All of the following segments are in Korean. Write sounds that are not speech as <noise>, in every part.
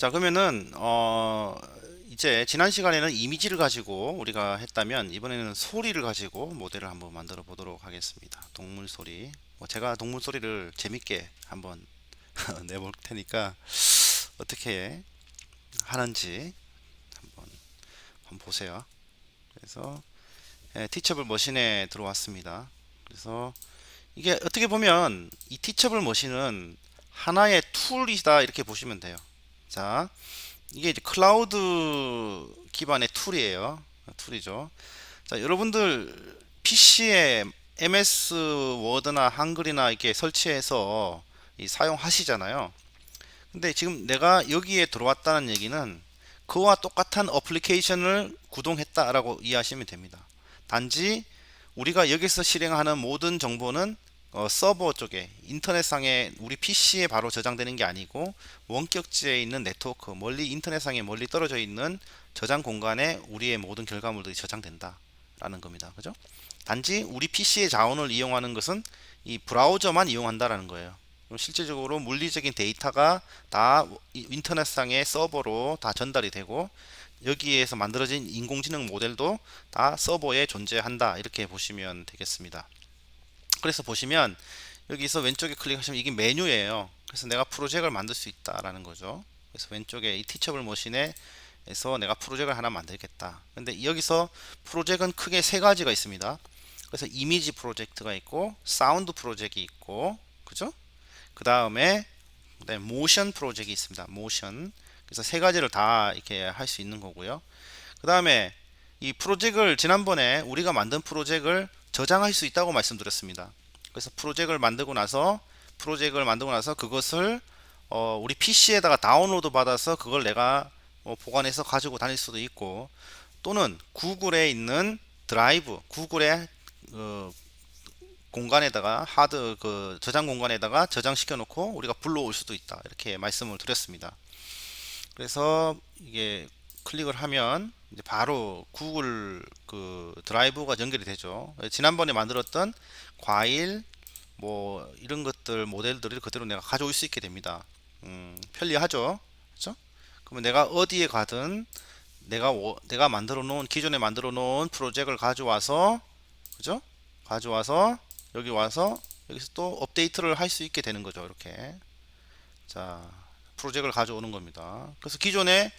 자, 그러면은 어 이제 지난 시간에는 이미지를 가지고 우리가 했다면 이번에는 소리를 가지고 모델을 한번 만들어 보도록 하겠습니다. 동물 소리. 뭐 제가 동물 소리를 재밌게 한번 <laughs> 내볼 테니까 어떻게 하는지 한번 한번 보세요. 그래서 예, 티처블 머신에 들어왔습니다. 그래서 이게 어떻게 보면 이 티처블 머신은 하나의 툴이다 이렇게 보시면 돼요. 자, 이게 이제 클라우드 기반의 툴이에요. 툴이죠. 자, 여러분들 PC에 MS 워드나 한글이나 이렇게 설치해서 이 사용하시잖아요. 근데 지금 내가 여기에 들어왔다는 얘기는 그와 똑같은 어플리케이션을 구동했다라고 이해하시면 됩니다. 단지 우리가 여기서 실행하는 모든 정보는 어, 서버 쪽에 인터넷상에 우리 PC에 바로 저장되는 게 아니고 원격지에 있는 네트워크 멀리 인터넷상에 멀리 떨어져 있는 저장 공간에 우리의 모든 결과물들이 저장된다라는 겁니다. 그죠? 단지 우리 PC의 자원을 이용하는 것은 이 브라우저만 이용한다라는 거예요. 그럼 실질적으로 물리적인 데이터가 다 인터넷상의 서버로 다 전달이 되고 여기에서 만들어진 인공지능 모델도 다 서버에 존재한다 이렇게 보시면 되겠습니다. 그래서 보시면 여기서 왼쪽에 클릭하시면 이게 메뉴예요. 그래서 내가 프로젝트를 만들 수 있다라는 거죠. 그래서 왼쪽에 이 티처블 머신에서 내가 프로젝트를 하나 만들겠다. 근데 여기서 프로젝트는 크게 세 가지가 있습니다. 그래서 이미지 프로젝트가 있고 사운드 프로젝트가 있고 그죠? 그 다음에 모션 프로젝트가 있습니다. 모션 그래서 세 가지를 다 이렇게 할 수 있는 거고요. 그 다음에 이 프로젝트를 지난번에 우리가 만든 프로젝트를 저장할 수 있다고 말씀드렸습니다. 그래서 프로젝트를 만들고 나서 프로젝트를 만들고 나서 그것을 어, 우리 PC에다가 다운로드 받아서 그걸 내가 어, 보관해서 가지고 다닐 수도 있고 또는 구글에 있는 드라이브, 구글의 어, 공간에다가 하드 그 저장 공간에다가 저장시켜 놓고 우리가 불러올 수도 있다 이렇게 말씀을 드렸습니다. 그래서 이게 클릭을 하면 이제 바로 구글 그 드라이브가 연결이 되죠. 지난번에 만들었던 과일 뭐 이런 것들 모델들을 그대로 내가 가져올 수 있게 됩니다. 음, 편리하죠. 그렇죠? 그러면 내가 어디에 가든 내가 내가 만들어 놓은 기존에 만들어 놓은 프로젝트를 가져와서 그죠? 가져와서 여기 와서 여기서 또 업데이트를 할 수 있게 되는 거죠. 이렇게. 자, 프로젝트를 가져오는 겁니다. 그래서 기존에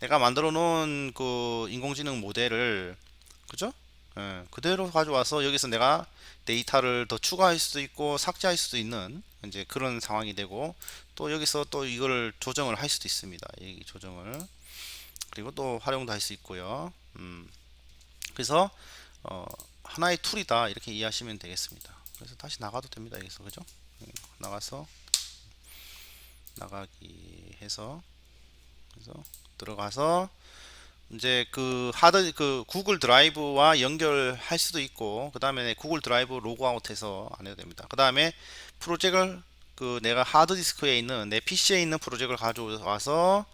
내가 만들어 놓은 그 인공지능 모델을 그죠? 예, 그대로 가져와서 여기서 내가 데이터를 더 추가할 수도 있고 삭제할 수도 있는 이제 그런 상황이 되고 또 여기서 또 이걸 조정을 할 수도 있습니다. 이 조정을 그리고 또 활용도 할 수 있고요. 음, 그래서 어, 하나의 툴이다 이렇게 이해하시면 되겠습니다. 그래서 다시 나가도 됩니다. 여기서 그죠? 음, 나가서 나가기 해서 그래서 들어가서 이제 그 하드 그 구글 드라이브와 연결할 수도 있고 그 다음에 구글 드라이브 로그아웃해서 안 해도 됩니다. 그 다음에 프로젝트를 그 내가 하드 디스크에 있는 내 PC에 있는 프로젝트를 가져와서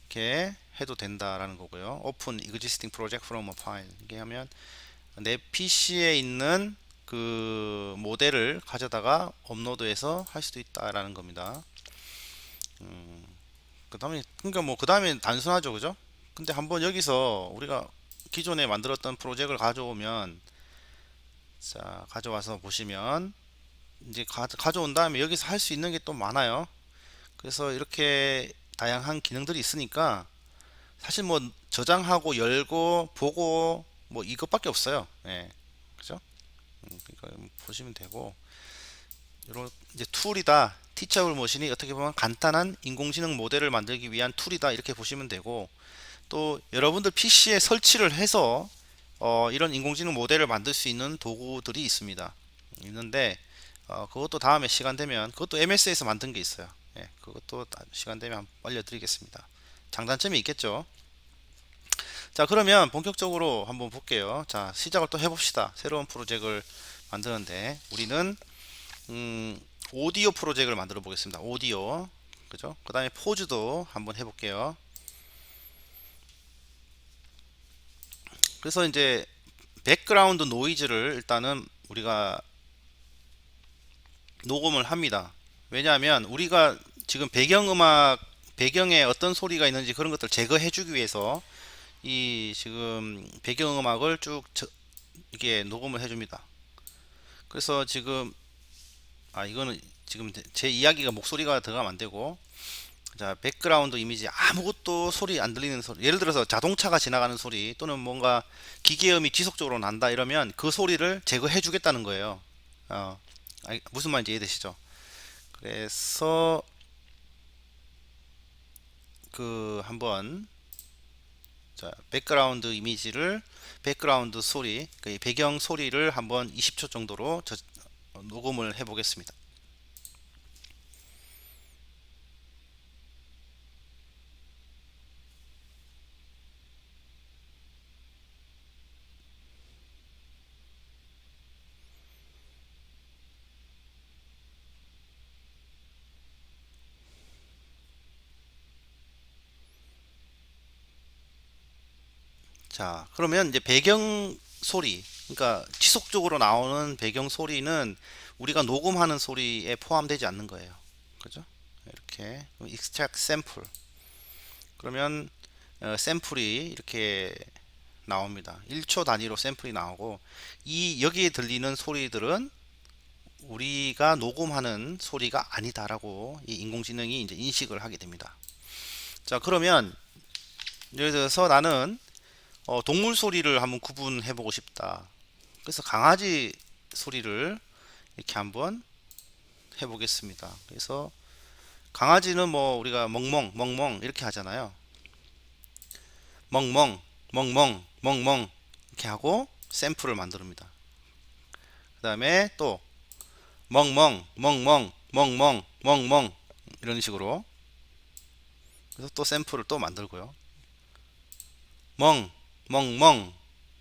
이렇게 해도 된다라는 거고요. Open existing project from a file 이렇게 하면 내 PC에 있는 그 모델을 가져다가 업로드해서 할 수도 있다라는 겁니다. 음, 그 다음에 그러니까 뭐 그 다음에 단순하죠, 그죠? 근데 한번 여기서 우리가 기존에 만들었던 프로젝트를 가져오면 자 가져와서 보시면 이제 가, 가져온 다음에 여기서 할 수 있는 게 또 많아요. 그래서 이렇게 다양한 기능들이 있으니까 사실 뭐 저장하고 열고 보고 뭐 이것밖에 없어요. 예, 그죠? 음, 그러니까 보시면 되고 이런 이제 툴이다. 티처블 머신이 어떻게 보면 간단한 인공지능 모델을 만들기 위한 툴이다 이렇게 보시면 되고 또 여러분들 PC에 설치를 해서 어, 이런 인공지능 모델을 만들 수 있는 도구들이 있습니다. 있는데 어, 그것도 다음에 시간 되면 그것도 MS에서 만든 게 있어요. 예, 그것도 시간 되면 알려드리겠습니다. 장단점이 있겠죠. 자 그러면 본격적으로 한번 볼게요. 자 시작을 또 해봅시다. 새로운 프로젝트를 만드는데 우리는 음, 오디오 프로젝트를 만들어 보겠습니다. 오디오. 그죠? 그 다음에 포즈도 한번 해볼게요. 그래서 이제 백그라운드 노이즈를 일단은 우리가 녹음을 합니다. 왜냐하면 우리가 지금 배경음악 배경에 어떤 소리가 있는지 그런 것들 제거해 주기 위해서 이 지금 배경음악을 쭉 저, 이게 녹음을 해 줍니다. 그래서 지금 아 이거는 지금 제 이야기가 목소리가 들어가면 안 되고. 자 백그라운드 이미지 아무것도 소리 안 들리는 소리. 예를 들어서 자동차가 지나가는 소리 또는 뭔가 기계음이 지속적으로 난다 이러면 그 소리를 제거해 주겠다는 거예요. 어, 무슨 말인지 이해되시죠? 그래서 그 한번 자 백그라운드 이미지를 백그라운드 소리 그 배경 소리를 한번 20초 정도로 저, 녹음을 해 보겠습니다. 자, 그러면 이제 배경 소리, 그러니까 지속적으로 나오는 배경 소리는 우리가 녹음하는 소리에 포함되지 않는 거예요. 그죠? 이렇게 extract sample. 그러면 어, 샘플이 이렇게 나옵니다. 1초 단위로 샘플이 나오고 이 여기에 들리는 소리들은 우리가 녹음하는 소리가 아니다라고 이 인공지능이 이제 인식을 하게 됩니다. 자, 그러면 예를 들어서 나는 어, 동물 소리를 한번 구분해 보고 싶다. 그래서 강아지 소리를 이렇게 한번 해 보겠습니다. 그래서 강아지는 뭐 우리가 멍멍 멍멍 이렇게 하잖아요. 멍멍 멍멍 멍멍 이렇게 하고 샘플을 만듭니다. 그 다음에 또 멍멍 멍멍 멍멍 멍멍 이런 식으로 그래서 또 샘플을 또 만들고요. 멍 멍멍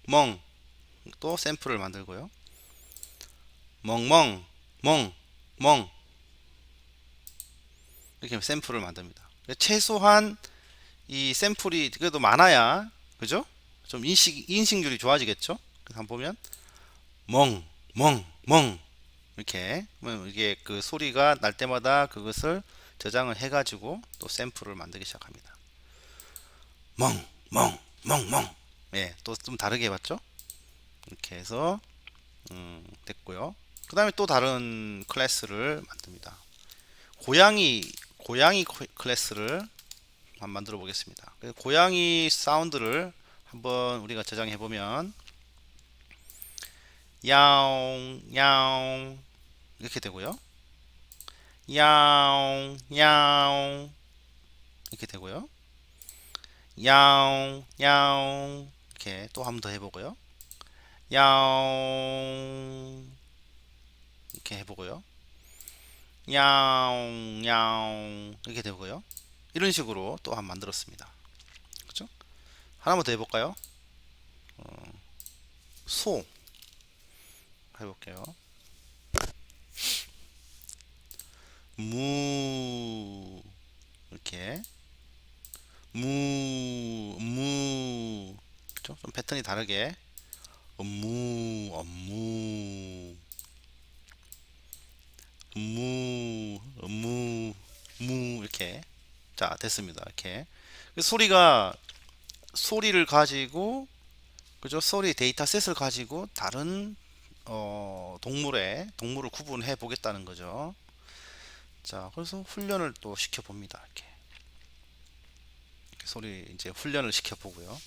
멍 또 샘플을 만들고요. 멍멍 멍멍 이렇게 샘플을 만듭니다. 최소한 이 샘플이 그래도 많아야 그죠? 좀 인식 인식률이 좋아지겠죠? 그래서 한번 보면 멍 멍 멍 이렇게 이게 그 소리가 날 때마다 그것을 저장을 해가지고 또 샘플을 만들기 시작합니다. 멍 멍 멍 멍 예, 또 좀 다르게 해봤죠? 이렇게 해서 음, 됐고요. 그 다음에 또 다른 클래스를 만듭니다. 고양이 고양이 클래스를 한번 만들어 보겠습니다. 고양이 사운드를 한번 우리가 저장해 보면 야옹 야옹 이렇게 되고요. 야옹 야옹 이렇게 되고요. 야옹 야옹 이렇게 또 한 번 더 해보고요. 야옹 이렇게 해보고요. 야옹 야옹 이렇게 되고요. 이런 식으로 또한번 만들었습니다. 그죠? 하나만 더 해볼까요? 어, 소 해볼게요. 무 이렇게 무, 무, 그쵸? 좀 패턴이 다르게 업무, 업무, 업무, 업무, 무 이렇게 자 됐습니다. 이렇게 소리가 소리를 가지고 그죠? 소리 데이터셋을 가지고 다른 어, 동물의 동물을 구분해 보겠다는 거죠. 자, 그래서 훈련을 또 시켜 봅니다. 이렇게. 소리 이제 훈련을 시켜 보고요.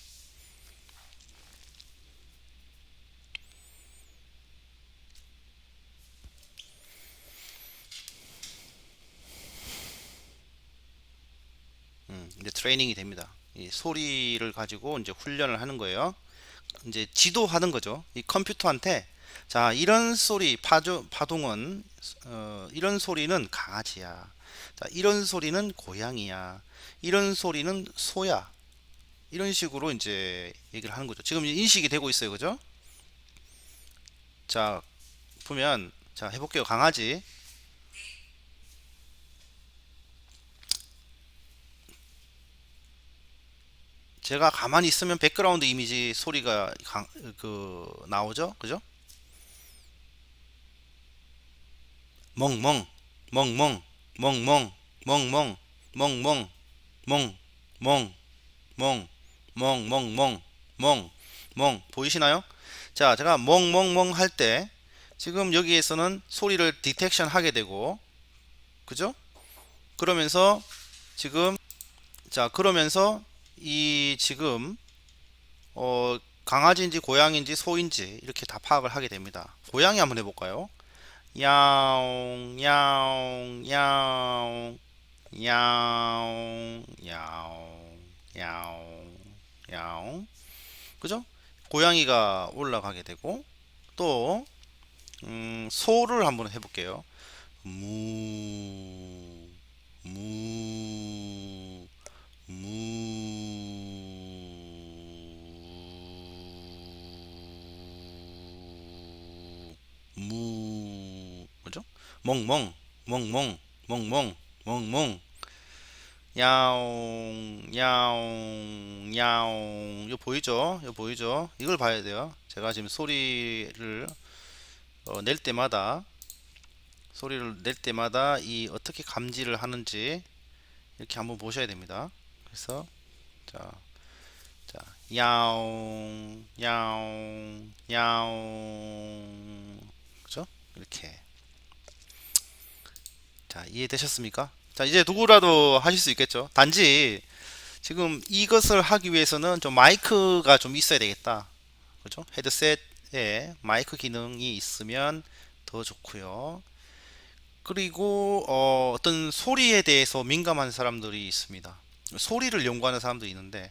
이제 트레이닝이 됩니다. 이 소리를 가지고 이제 훈련을 하는 거예요. 이제 지도하는 거죠. 이 컴퓨터한테 자 이런 소리 파조, 파동은 어, 이런 소리는 강아지야. 자 이런 소리는 고양이야. 이런 소리는 소야. 이런 식으로 이제 얘기를 하는 거죠. 지금 인식이 되고 있어요. 그죠? 자, 보면, 자, 해볼게요. 강아지. 제가 가만히 있으면 백그라운드 이미지 소리가 강, 그 나오죠 그죠 멍멍 멍멍 멍멍 멍멍 멍멍 멍, 멍, 멍, 멍, 멍, 멍, 멍, 멍. 보이시나요? 자, 제가 멍, 멍, 멍 할 때 지금 여기에서는 소리를 디텍션 하게 되고, 그죠? 그러면서 지금 자, 그러면서 이 지금 어 강아지인지 고양인지 소인지 이렇게 다 파악을 하게 됩니다. 고양이 한번 해볼까요? 야옹, 야옹, 야옹, 야옹, 야옹, 야옹, 야옹. 그죠? 고양이가 올라가게 되고 또 음, 소를 한번 해볼게요. 무, 무, 무, 무, 그죠? 멍멍, 멍멍, 멍멍, 멍멍, 야옹, 야옹, 야옹. 이거 보이죠? 이거 보이죠? 이걸 봐야 돼요. 제가 지금 소리를 어, 낼 때마다 소리를 낼 때마다 이 어떻게 감지를 하는지 이렇게 한번 보셔야 됩니다. 그래서 자, 자, 야옹, 야옹, 야옹? 이렇게 자 이해되셨습니까? 자 이제 누구라도 하실 수 있겠죠. 단지 지금 이것을 하기 위해서는 좀 마이크가 좀 있어야 되겠다. 그죠? 헤드셋에 마이크 기능이 있으면 더 좋고요. 그리고 어, 어떤 소리에 대해서 민감한 사람들이 있습니다. 소리를 연구하는 사람도 있는데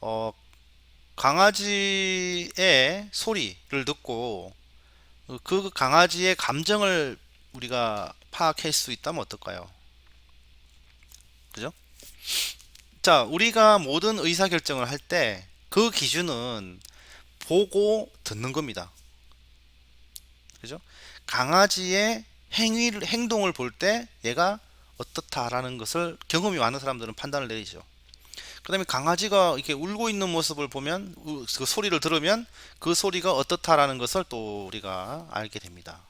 어, 강아지의 소리를 듣고 그 강아지의 감정을 우리가 파악할 수 있다면 어떨까요? 그죠? 자, 우리가 모든 의사결정을 할 때 그 기준은 보고 듣는 겁니다. 그죠? 강아지의 행위를, 행동을 볼 때 얘가 어떻다라는 것을 경험이 많은 사람들은 판단을 내리죠. 그 다음에 강아지가 이렇게 울고 있는 모습을 보면, 우- 그 소리를 들으면 그 소리가 어떻다라는 것을 또 우리가 알게 됩니다.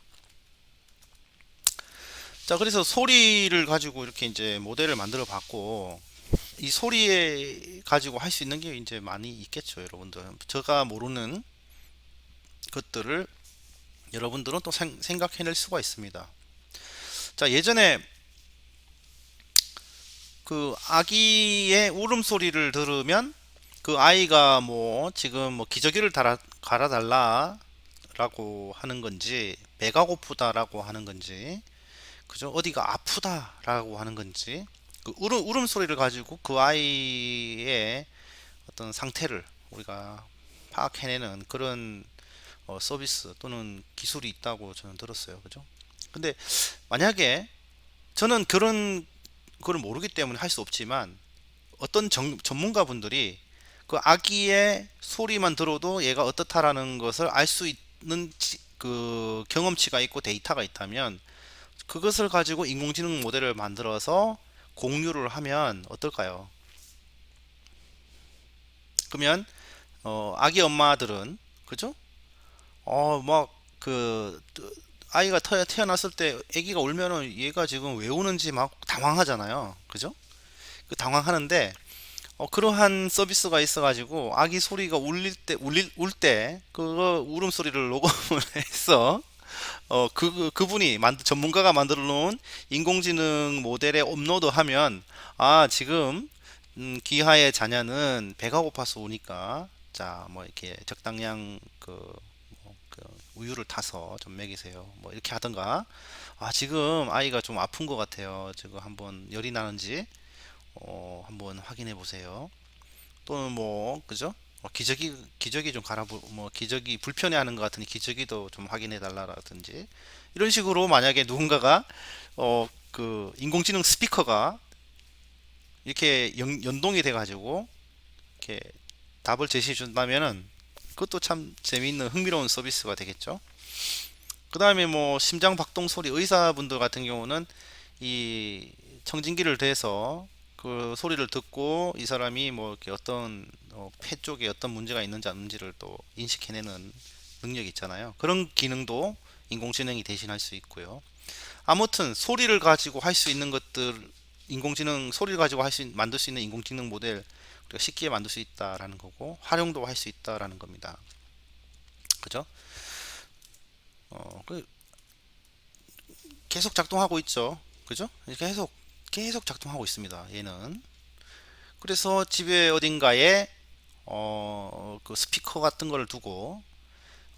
자, 그래서 소리를 가지고 이렇게 이제 모델을 만들어 봤고, 이 소리에 가지고 할 수 있는 게 이제 많이 있겠죠, 여러분들. 제가 모르는 것들을 여러분들은 또 생, 생각해낼 수가 있습니다. 자, 예전에 그 아기의 울음소리를 들으면 그 아이가 뭐 지금 뭐 기저귀를 달아, 갈아달라 라고 하는 건지 배가 고프다 라고 하는 건지 그죠? 어디가 아프다 라고 하는 건지 그 울음, 울음소리를 가지고 그 아이의 어떤 상태를 우리가 파악해내는 그런 어, 서비스 또는 기술이 있다고 저는 들었어요. 그죠? 근데 만약에 저는 그런 걸 모르기 때문에 할 수 없지만 어떤 정- 전문가분들이 그 아기의 소리만 들어도 얘가 어떻다라는 것을 알 수 있는 지- 그 경험치가 있고 데이터가 있다면 그것을 가지고 인공지능 모델을 만들어서 공유를 하면 어떨까요? 그러면 어, 아기 엄마들은 그죠? 어, 막 그 아이가 태- 태어났을 때 아기가 울면은 얘가 지금 왜 우는지 막 당황하잖아요. 그죠? 그 당황하는데 어, 그러한 서비스가 있어가지고 아기 소리가 울릴 때 울릴 울 때 그거 울음 소리를 녹음을 <laughs> 해서 어, 그, 그분이 만, 전문가가 만들어 놓은 인공지능 모델에 업로드하면, 아, 지금, 음, 기하의 자녀는 배가 고파서 우니까, 자, 뭐, 이렇게 적당량, 그, 뭐, 그 우유를 타서 좀 먹이세요. 뭐, 이렇게 하던가, 아, 지금 아이가 좀 아픈 것 같아요. 지금 한번 열이 나는지, 어, 한번 확인해 보세요. 또는 뭐 그죠? 뭐 기저귀 기저귀 좀 갈아 뭐 기저귀 불편해하는 것 같으니 기저귀도 좀 확인해 달라라든지 이런 식으로 만약에 누군가가 어 그 인공지능 스피커가 이렇게 연, 연동이 돼 가지고 이렇게 답을 제시해 준다면은 그것도 참 재미있는 흥미로운 서비스가 되겠죠. 그 다음에 뭐 심장 박동 소리 의사분들 같은 경우는 이 청진기를 대서 그 소리를 듣고 이 사람이 뭐 이렇게 어떤 어, 폐 쪽에 어떤 문제가 있는지 없는지를 또 인식해내는 능력이 있잖아요. 그런 기능도 인공지능이 대신할 수 있고요. 아무튼 소리를 가지고 할 수 있는 것들 인공지능 소리를 가지고 할 수 만들 수 있는 인공지능 모델 우리가 쉽게 만들 수 있다라는 거고 활용도 할 수 있다라는 겁니다. 그죠? 어, 그 계속 작동하고 있죠. 그죠? 계속 계속 작동하고 있습니다. 얘는 그래서 집에 어딘가에 어, 그 스피커 같은 걸 두고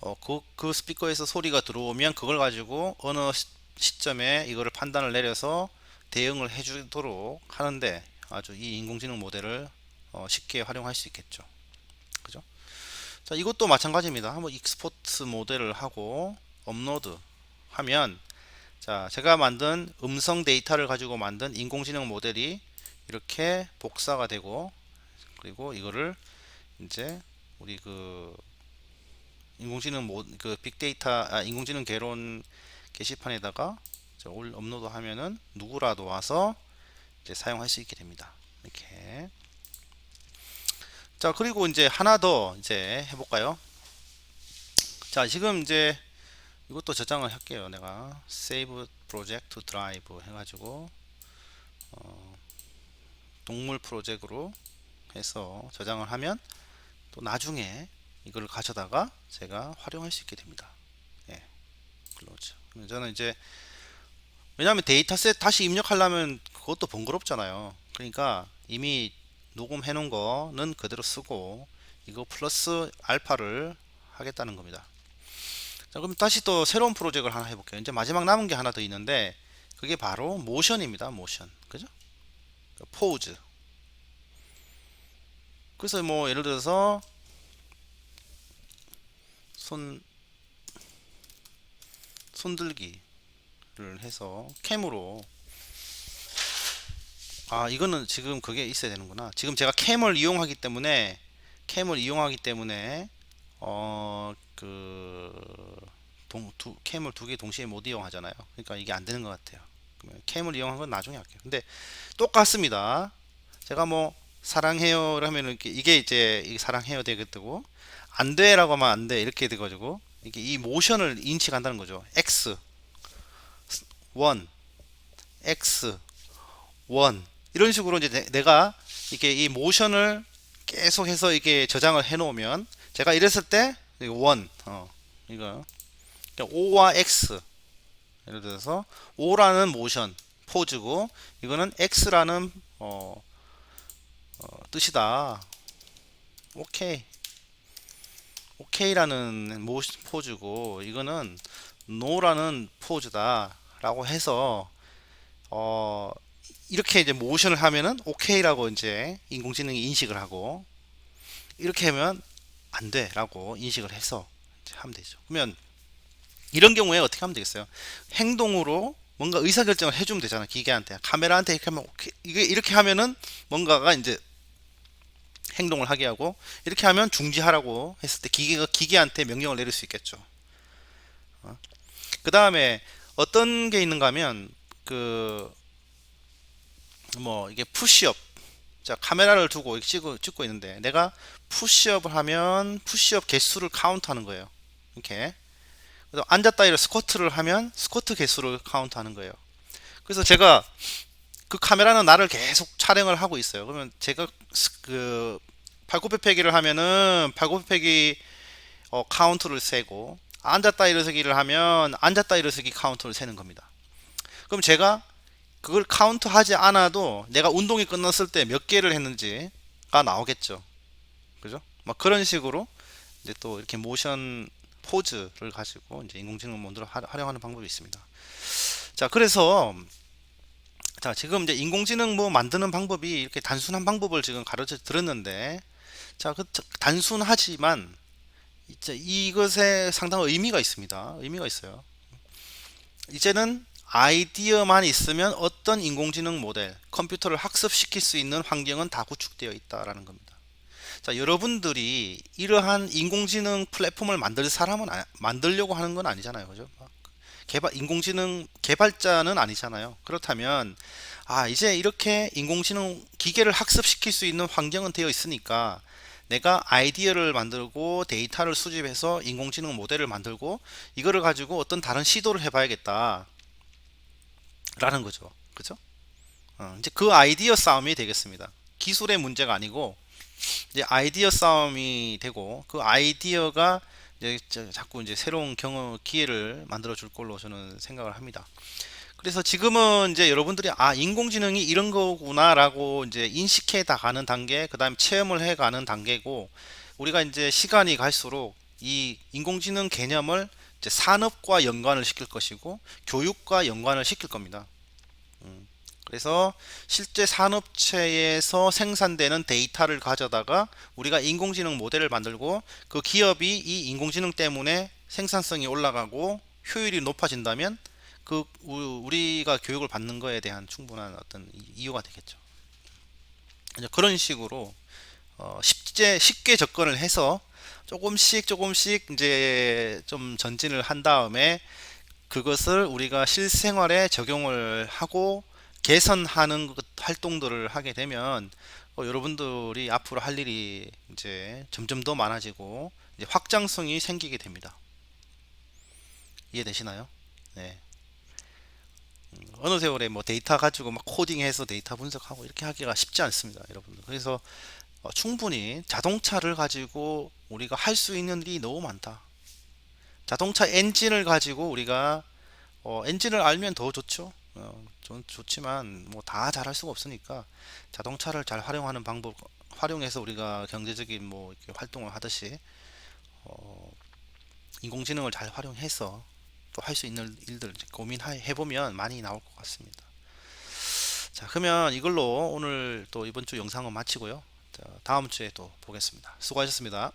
어, 그, 그 스피커에서 소리가 들어오면 그걸 가지고 어느 시, 시점에 이거를 판단을 내려서 대응을 해주도록 하는데 아주 이 인공지능 모델을 어, 쉽게 활용할 수 있겠죠. 그죠? 자, 이것도 마찬가지입니다. 한번 익스포트 모델을 하고 업로드 하면 자, 제가 만든 음성 데이터를 가지고 만든 인공지능 모델이 이렇게 복사가 되고 그리고 이거를 이제 우리 그 인공지능 모, 그 빅데이터 아, 인공지능 개론 게시판에다가 올 업로드 하면은 누구라도 와서 이제 사용할 수 있게 됩니다. 이렇게 자 그리고 이제 하나 더 이제 해볼까요? 자 지금 이제 이것도 저장을 할게요. 내가 save project drive 해가지고 어, 동물 프로젝트로 해서 저장을 하면 또 나중에 이걸 가져다가 제가 활용할 수 있게 됩니다. 예, 클로즈. 저는 이제 왜냐하면 데이터셋 다시 입력하려면 그것도 번거롭잖아요. 그러니까 이미 녹음해 놓은 거는 그대로 쓰고 이거 플러스 알파를 하겠다는 겁니다. 자, 그럼 다시 또 새로운 프로젝트를 하나 해볼게요. 이제 마지막 남은 게 하나 더 있는데 그게 바로 모션입니다. 모션. 그죠? 포즈. 그래서 뭐 예를 들어서 손 손들기를 해서 캠으로 아 이거는 지금 그게 있어야 되는구나 지금 제가 캠을 이용하기 때문에 캠을 이용하기 때문에 어 그 두, 캠을 두 개 동시에 못 이용하잖아요. 그러니까 이게 안 되는 것 같아요. 캠을 이용한 건 나중에 할게요. 근데 똑같습니다. 제가 뭐 사랑해요 이렇게 이게 이제 사랑해요 되겠고 안 돼라고 하면 안 돼 이렇게 돼가지고 이게 이 모션을 인식한다는 거죠. X 1 x 1 이런 식으로 이제 내, 가 이게 이 모션을 계속해서 이게 저장을 해 놓으면 제가 이랬을 때 1, 어, 이거 그러니까 O와 X 예를 들어서 O라는 모션 포즈고 이거는 X라는 어, 어, 뜻이다. 오케이. 오케이라는 모션 포즈고 이거는 노라는 포즈다 라고 해서 어 이렇게 이제 모션을 하면은 오케이라고 이제 인공지능이 인식을 하고 이렇게 하면 안 돼라고 인식을 해서 하면 되죠. 그러면 이런 경우에 어떻게 하면 되겠어요? 행동으로 뭔가 의사결정을 해주면 되잖아 기계한테 카메라한테 이렇게 하면. 이게 이렇게 하면은 뭔가가 이제 행동을 하게 하고 이렇게 하면 중지하라고 했을 때 기계가 기계한테 명령을 내릴 수 있겠죠. 어? 그 다음에 어떤 게 있는가 하면 그 뭐 이게 푸시업 자 카메라를 두고 찍고, 찍고 있는데 내가 푸시업을 하면 푸시업 개수를 카운트하는 거예요. 이렇게 그래서 앉았다 이를 스쿼트를 하면 스쿼트 개수를 카운트하는 거예요. 그래서 제가 그 카메라는 나를 계속 촬영을 하고 있어요. 그러면 제가 그 팔굽혀펴기를 하면은 팔굽혀펴기 어, 카운트를 세고 앉았다 일어서기를 하면 앉았다 일어서기 카운트를 세는 겁니다. 그럼 제가 그걸 카운트 하지 않아도 내가 운동이 끝났을 때 몇 개를 했는지가 나오겠죠. 그죠? 막 그런 식으로 이제 또 이렇게 모션 포즈를 가지고 이제 인공지능 모드를 활용하는 방법이 있습니다. 자, 그래서 자, 지금 이제 인공지능 뭐 만드는 방법이 이렇게 단순한 방법을 지금 가르쳐 드렸는데 자, 그 단순하지만 이제 이것에 상당한 의미가 있습니다. 의미가 있어요. 이제는 아이디어만 있으면 어떤 인공지능 모델, 컴퓨터를 학습시킬 수 있는 환경은 다 구축되어 있다라는 겁니다. 자, 여러분들이 이러한 인공지능 플랫폼을 만들 사람은 아, 만들려고 하는 건 아니잖아요. 그죠? 개발 인공지능 개발자는 아니잖아요. 그렇다면 아 이제 이렇게 인공지능 기계를 학습시킬 수 있는 환경은 되어 있으니까 내가 아이디어를 만들고 데이터를 수집해서 인공지능 모델을 만들고 이거를 가지고 어떤 다른 시도를 해 봐야겠다 라는 거죠. 그죠? 어, 이제 그 아이디어 싸움이 되겠습니다. 기술의 문제가 아니고 이제 아이디어 싸움이 되고 그 아이디어가 이제 저- 자꾸 이제 새로운 경험 기회를 만들어 줄 걸로 저는 생각을 합니다. 그래서 지금은 이제 여러분들이 아 인공지능이 이런 거구나라고 이제 인식해 다 가는 단계, 그다음에 체험을 해 가는 단계고 우리가 이제 시간이 갈수록 이 인공지능 개념을 이제 산업과 연관을 시킬 것이고 교육과 연관을 시킬 겁니다. 그래서 실제 산업체에서 생산되는 데이터를 가져다가 우리가 인공지능 모델을 만들고 그 기업이 이 인공지능 때문에 생산성이 올라가고 효율이 높아진다면 그 우- 우리가 교육을 받는 거에 대한 충분한 어떤 이- 이유가 되겠죠. 그런 식으로 어, 쉽게 쉽게 접근을 해서 조금씩 조금씩 이제 좀 전진을 한 다음에 그것을 우리가 실생활에 적용을 하고 개선하는 것- 활동들을 하게 되면 어, 여러분들이 앞으로 할 일이 이제 점점 더 많아지고 이제 확장성이 생기게 됩니다. 이해되시나요? 네. 음, 어느 세월에 뭐 데이터 가지고 막 코딩해서 데이터 분석하고 이렇게 하기가 쉽지 않습니다, 여러분들. 그래서 어, 충분히 자동차를 가지고 우리가 할 수 있는 일이 너무 많다. 자동차 엔진을 가지고 우리가 어, 엔진을 알면 더 좋죠. 어, 좋, 좋지만 뭐 다 잘할 수가 없으니까 자동차를 잘 활용하는 방법 활용해서 우리가 경제적인 뭐 활동을 하듯이 어, 인공지능을 잘 활용해서 또 할 수 있는 일들 고민해 보면 많이 나올 것 같습니다. 자, 그러면 이걸로 오늘 또 이번 주 영상은 마치고요. 자, 다음 주에 또 보겠습니다. 수고하셨습니다.